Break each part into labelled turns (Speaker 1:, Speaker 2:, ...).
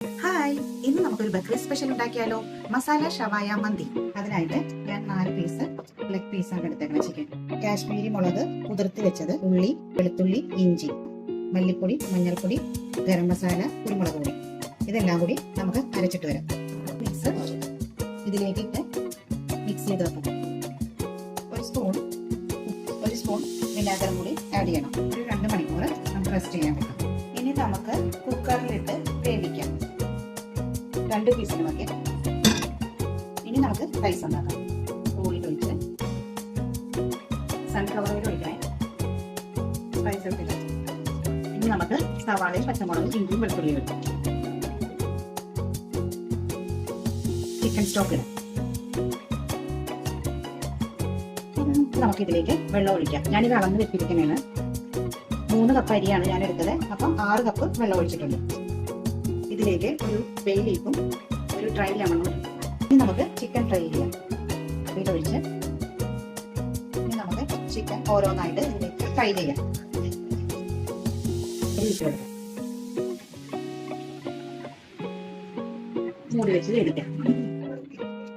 Speaker 1: Hi ഇന്ന് നമുക്കൊരു Bakrid special ഉണ്ടാക്കിയാലോ? മസാല ഷവായ മന്തി. അതിനായിട്ട് ഞാൻ നാല് പീസ് ലെഗ് പീസാണ് എടുത്തേക്കണ. ചിക്കൻ കാശ്മീരി മുളക് കുതിർത്തി വെച്ചത് ഉള്ളി വെളുത്തുള്ളി ഇഞ്ചി മല്ലിപ്പൊടി മഞ്ഞൾപ്പൊടി ഗരം മസാല കുരുമുളക് പൊടി. ഇതെല്ലാം കൂടി നമുക്ക് അരച്ചിട്ട് വരാം. മിക്സ് ഇതിലേക്ക് ഇട്ട് മിക്സ് ചെയ്ത് വെക്കും. ഒരു സ്പൂൺ ഒരു സ്പൂൺ വിനാഗറും കൂടി ആഡ് ചെയ്യണം. ഒരു രണ്ട് മണിക്കൂർ നമുക്ക് റെസ്റ്റ് ചെയ്യാൻ ഇനി നമുക്ക് കുക്കറിലിട്ട് വേവിക്കാം. രണ്ട് പീസിന് മതി ഇനി നമുക്ക് റൈസ് ഉണ്ടാക്കാം. ഓയിൽ ഒഴിച്ച്. സൺഫ്ലവർ ഓയിൽ ഒഴിക്കാൻ റൈസ് എടുത്തിട്ട് ഇനി നമുക്ക് സവാളയും പച്ചമുളകും ഇഞ്ചിയും വെളുത്തുള്ളിയും വെക്കാം ചിക്കൻ സ്റ്റോക്ക് ഇടാം. നമുക്ക് ഇതിലേക്ക് വെള്ളം ഒഴിക്കാം. ഞാനിത് അളന്ന് വെപ്പിരിക്കുന്നതാണ് മൂന്ന് കപ്പ് അരിയാണ് ഞാൻ എടുത്തത് അപ്പം ആറ് കപ്പ് വെള്ളം ഒഴിച്ചിട്ടുണ്ട്. ഇതിലേക്ക് ഒരു ബേ ലീഫും ഒരു ഡ്രൈ ലെമണും ഇനി നമുക്ക് ചിക്കൻ ഫ്രൈ ചെയ്യാം. ഇതിലൊഴിച്ച് ഇനി നമുക്ക് ചിക്കൻ ഓരോന്നായിട്ട് ഇതിലേക്ക് ഫ്രൈ ചെയ്യാം.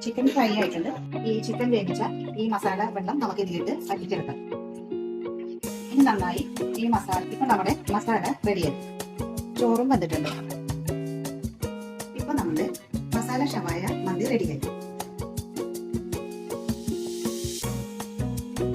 Speaker 1: ചിക്കൻ ഫ്രൈ ആയിട്ടുണ്ട്. ഈ ചിക്കൻ വേവിച്ച ഈ മസാല വെള്ളം നമുക്ക് ഇതിലിട്ട് വറ്റിച്ചെടുക്കാം. ഇനി നന്നായി ഈ മസാല ഇപ്പൊ നമ്മുടെ മസാല റെഡിയായി ചോറും വന്നിട്ടുണ്ട്. ഇപ്പൊ നമ്മുടെ മസാല ഷവായ മന്തി റെഡിയായി